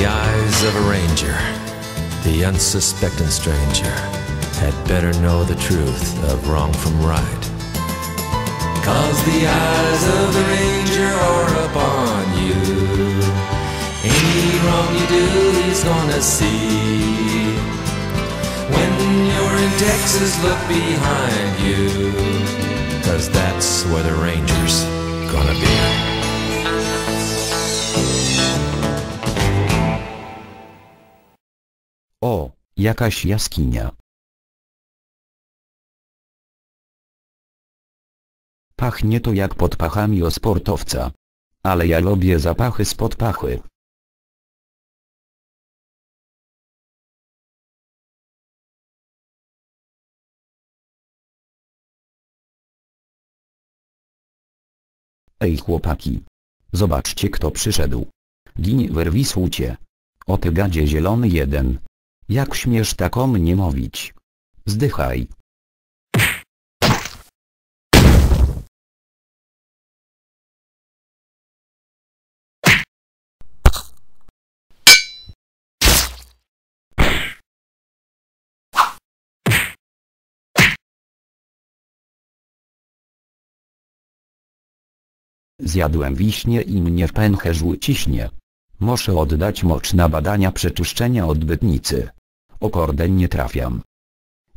eyes of a ranger, the unsuspecting stranger had better know the truth of wrong from right. Cause the eyes of the ranger are upon you. Any wrong you do, he's gonna see. When you're in Texas, look behind you. Cause that's where the ranger's gonna be. O, jakaś jaskinia. Pachnie to jak pod pachami o sportowca. Ale ja lubię zapachy spod pachy. Ej chłopaki. Zobaczcie kto przyszedł. Giniwer Wisłucie. O ty gadzie zielony jeden. Jak śmiesz tak o mnie mówić? Zdychaj. Zjadłem wiśnie i mnie w pęcherzu ciśnie. Muszę oddać mocz na badania przeczyszczenia odbytnicy. O nie trafiam.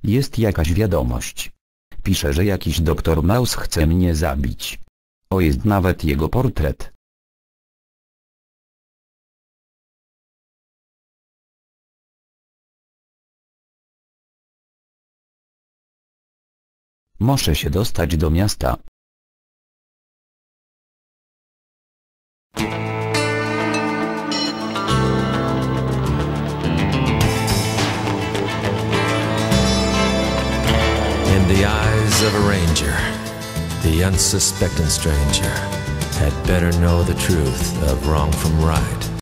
Jest jakaś wiadomość. Pisze, że jakiś doktor Maus chce mnie zabić. O jest nawet jego portret. Muszę się dostać do miasta. The eyes of a ranger, the unsuspecting stranger had better know the truth of wrong from right.